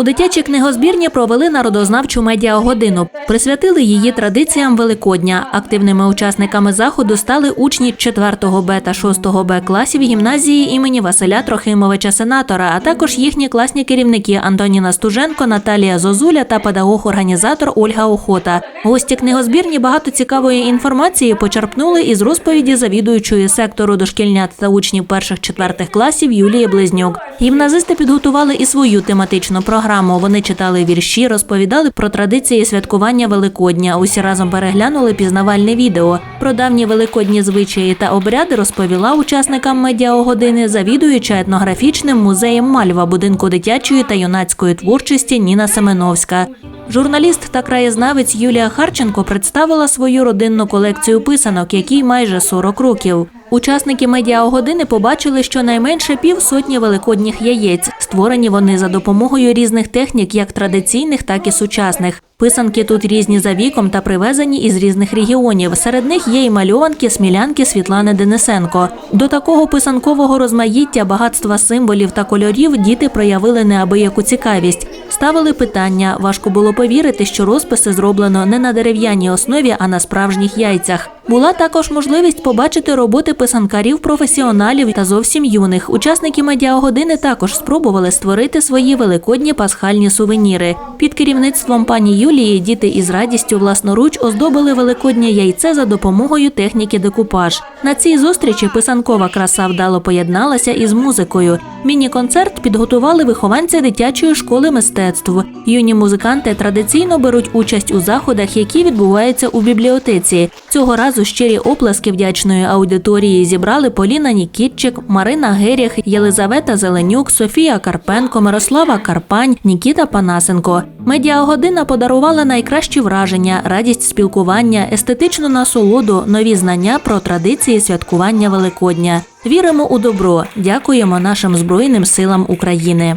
У дитячій книгозбірні провели народознавчу медіагодину, присвятили її традиціям Великодня. Активними учасниками заходу стали учні 4 Б та 6 Б класів гімназії імені Василя Трохимовича Сенатора, а також їхні класні керівники Антоніна Стуженко, Наталія Зозуля та педагог-організатор Ольга Охота. Гості книгозбірні багато цікавої інформації почерпнули із розповіді завідуючої сектору дошкільнят та учнів перших-четвертих класів Юлії Близнюк. Гімназисти підготували і свою тематичну програму. Вони читали вірші, розповідали про традиції святкування Великодня. Усі разом переглянули пізнавальне відео. Про давні великодні звичаї та обряди розповіла учасникам медіагодини завідуюча етнографічним музеєм Мальва будинку дитячої та юнацької творчості Ніна Семеновська. Журналіст та краєзнавець Юлія Харченко представила свою родинну колекцію писанок, якій майже 40 років. Учасники медіагодини побачили щонайменше півсотні великодніх яєць. Створені вони за допомогою різних технік, як традиційних, так і сучасних. Писанки тут різні за віком та привезені із різних регіонів. Серед них є й мальованки, смілянки Світлани Денисенко. До такого писанкового розмаїття, багатства символів та кольорів діти проявили неабияку цікавість. Ставили питання. Важко було повірити, що розписи зроблено не на дерев'яній основі, а на справжніх яйцях. Була також можливість побачити роботи писанкарів, професіоналів та зовсім юних. Учасники медіагодини також спробували створити свої великодні пасхальні сувеніри. Під керівництвом пані Юлії діти із радістю власноруч оздобили великоднє яйце за допомогою техніки декупаж. На цій зустрічі писанкова краса вдало поєдналася із музикою. Міні-концерт підготували вихованці дитячої школи мистецтв. Юні музиканти традиційно беруть участь у заходах, які відбуваються у бібліотеці. Цього разу щирі оплески вдячної аудиторії зібрали Поліна Нікітчик, Марина Геріх, Єлизавета Зеленюк, Софія Карпенко, Мирослава Карпань, Нікіта Панасенко. Медіагодина подарувала найкращі враження, радість спілкування, естетичну насолоду, нові знання про традиції святкування Великодня. Віримо у добро. Дякуємо нашим збройним силам України.